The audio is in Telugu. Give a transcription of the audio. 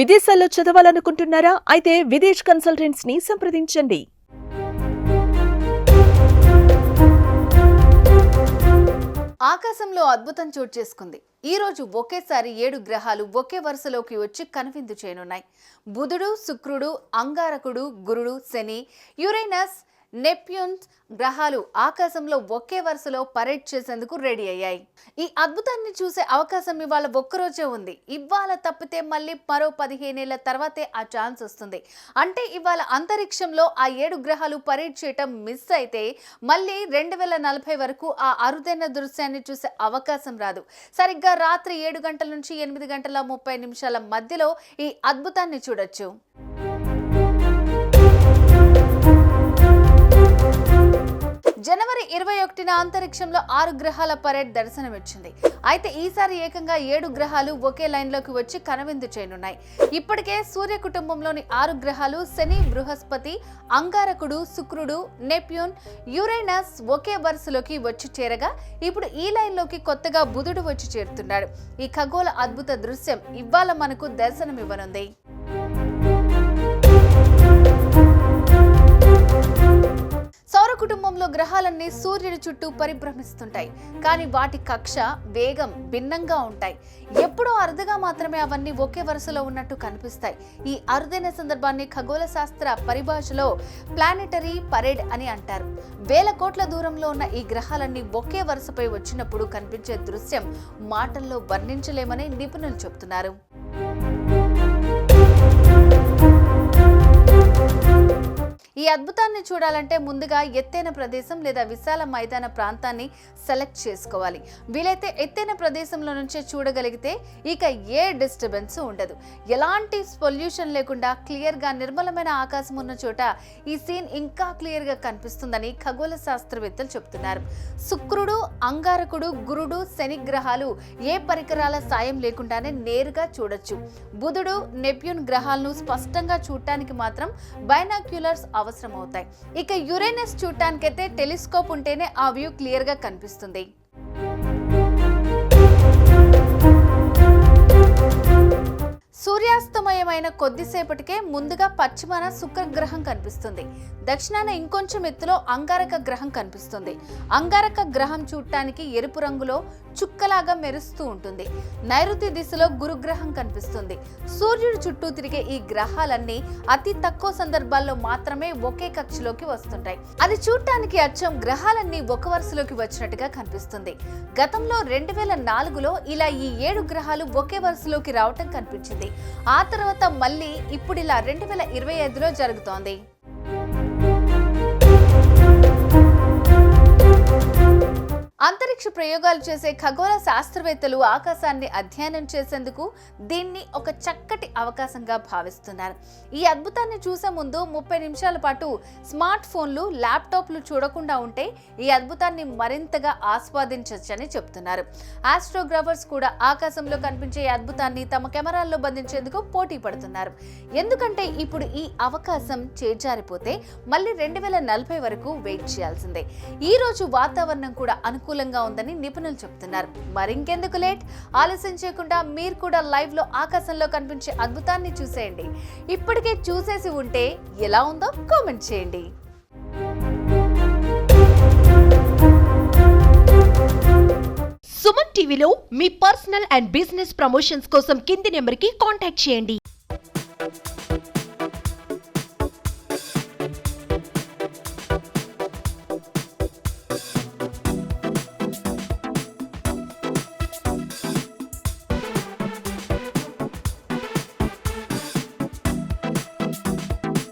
విదేశాల్లో చదవాలనుకుంటున్నారా? అయితే విదేశ్ కన్సల్టెంట్స్ని సంప్రదించండి. ఆకాశంలో అద్భుతం చోటు చేసుకుంది. ఈ రోజు ఒకేసారి ఏడు గ్రహాలు ఒకే వరుసలోకి వచ్చి కనువిందు చేయనున్నాయి. బుధుడు శుక్రుడు అంగారకుడు గురుడు శని యురేనస్ నెప్యూన్ గ్రహాలు ఆకాశంలో ఒకే వరుసలో పరేడ్ చేసేందుకు రెడీ అయ్యాయి. ఈ అద్భుతాన్ని చూసే అవకాశం ఇవాళ ఒక్కరోజే ఉంది. ఇవాళ తప్పితే మళ్ళీ మరో పదిహేనేళ్ళ తర్వాతే ఆ ఛాన్స్ వస్తుంది. అంటే ఇవాళ అంతరిక్షంలో ఆ ఏడు గ్రహాలు పరేడ్ చేయటం మిస్ అయితే మళ్ళీ రెండు వేల నలభై వరకు ఆ అరుదైన దృశ్యాన్ని చూసే అవకాశం రాదు. సరిగ్గా రాత్రి ఏడు గంటల నుంచి ఎనిమిది గంటల ముప్పై నిమిషాల మధ్యలో ఈ అద్భుతాన్ని చూడొచ్చు. ఇరవై అంతరిక్షంలో ఆరు గ్రహాల పరేడ్ దర్శనమిచ్చింది. అయితే ఈసారి ఏకంగా ఏడు గ్రహాలు ఒకే లైన్లోకి వచ్చి కనువిందు చేయనున్నాయి. ఇప్పటికే సూర్య కుటుంబంలోని ఆరు గ్రహాలు శని బృహస్పతి అంగారకుడు శుక్రుడు నెప్యూన్ యురేనస్ ఒకే వరుసలోకి వచ్చి చేరగా ఇప్పుడు ఈ లైన్లోకి కొత్తగా బుధుడు వచ్చి చేరుతున్నాడు. ఈ ఖగోళ అద్భుత దృశ్యం ఇవాళ మనకు దర్శనమివ్వనుంది. కుటుంబంలో గ్రహాలన్నీ సూర్యుడి చుట్టూ పరిభ్రమిస్తుంటాయి. కానీ వాటి కక్ష వేగం భిన్నంగా ఉంటాయి. ఎప్పుడో అరుదుగా మాత్రమే అవన్నీ ఒకే వరుసలో ఉన్నట్టు కనిపిస్తాయి. ఈ అరుదైన సందర్భాన్ని ఖగోళ శాస్త్ర పరిభాషలో ప్లానెటరీ పరేడ్ అని అంటారు. వేల కోట్ల దూరంలో ఉన్న ఈ గ్రహాలన్నీ ఒకే వరుసపై వచ్చినప్పుడు కనిపించే దృశ్యం మాటల్లో వర్ణించలేమని నిపుణులు చెబుతున్నారు. అద్భుతాన్ని చూడాలంటే ముందుగా ఎత్తైన ప్రదేశం లేదా విశాల మైదాన ప్రాంతాన్ని సెలెక్ట్ చేసుకోవాలి. వీలైతే ఎత్తైన ప్రదేశంలో నుంచే చూడగలిగితే ఇక ఏ డిస్టర్బెన్స్ ఉండదు. ఎలాంటి పొల్యూషన్ లేకుండా క్లియర్గా నిర్మలమైన ఆకాశం ఉన్న చోట ఈ సీన్ ఇంకా క్లియర్గా కనిపిస్తుందని ఖగోళ శాస్త్రవేత్తలు చెబుతున్నారు. శుక్రుడు అంగారకుడు గురుడు శని గ్రహాలు ఏ పరికరాల సాయం లేకుండానే నేరుగా చూడొచ్చు. బుధుడు నెప్యూన్ గ్రహాలను స్పష్టంగా చూడటానికి మాత్రం బైనాక్యులర్స్ అవసరం అవసరమవుతాయి. ఇక యురేనస్ చూడటానికైతే టెలిస్కోప్ ఉంటేనే ఆ వ్యూ క్లియర్గా కనిపిస్తుంది. ఉదయమైన కొద్దిసేపటికే ముందుగా పశ్చిమాన శుక్రగ్రహం కనిపిస్తుంది. దక్షిణాన ఇంకొంచెం ఎత్తులో అంగారక గ్రహం కనిపిస్తుంది. అంగారక గ్రహం చూడటానికి ఎరుపు రంగులో చుక్కలాగా మెరుస్తూ ఉంటుంది. నైరుతి దిశలో గురుగ్రహం కనిపిస్తుంది. సూర్యుడు చుట్టూ తిరిగే ఈ గ్రహాలన్నీ అతి తక్కువ సందర్భాల్లో మాత్రమే ఒకే కక్షలోకి వస్తుంటాయి. అది చూడటానికి అచ్చం గ్రహాలన్నీ ఒక వరుసలోకి వచ్చినట్టుగా కనిపిస్తుంది. గతంలో రెండు వేల నాలుగులో ఇలా ఈ ఏడు గ్రహాలు ఒకే వరుసలోకి రావటం కనిపించింది. ఆ తర్వాత మళ్ళీ ఇప్పుడు ఇలా రెండు వేల ఇరవై ఐదులో జరుగుతోంది. అంతరిక్ష ప్రయోగాలు చేసే ఖగోళ శాస్త్రవేత్తలు ఆకాశాన్ని అధ్యయనం చేసేందుకు దీన్ని ఒక చక్కటి అవకాశంగా భావిస్తున్నారు. ఈ అద్భుతాన్ని చూసే ముందు ముప్పై నిమిషాల పాటు స్మార్ట్ ఫోన్లు ల్యాప్టాప్లు చూడకుండా ఉంటే ఈ అద్భుతాన్ని మరింతగా ఆస్వాదించవచ్చని చెప్తున్నారు. ఆస్ట్రోగ్రాఫర్స్ కూడా ఆకాశంలో కనిపించే ఈ అద్భుతాన్ని తమ కెమెరాల్లో బంధించేందుకు పోటీ పడుతున్నారు. ఎందుకంటే ఇప్పుడు ఈ అవకాశం చేజారిపోతే మళ్ళీ రెండు వేల నలభై వరకు వెయిట్ చేయాల్సిందే. ఈ రోజు వాతావరణం కూడా అనుకూలంగా ఉందని నిపుణులు చెబుతున్నారు. మరింకెందుకు లేట్? ఆలస్యం చేయకుండా మీరు కూడా లైవ్లో ఆకాశంలో కనిపించే అద్భుతాన్ని చూసేయండి. ఇప్పటికే చూసేసి ఉంటే ఎలా ఉందో కామెంట్ చేయండి. సుమన్ టీవీలో మీ పర్సనల్ అండ్ బిజినెస్ ప్రమోషన్స్ కోసం కింది నెంబర్కి కాంటాక్ట్ చేయండి.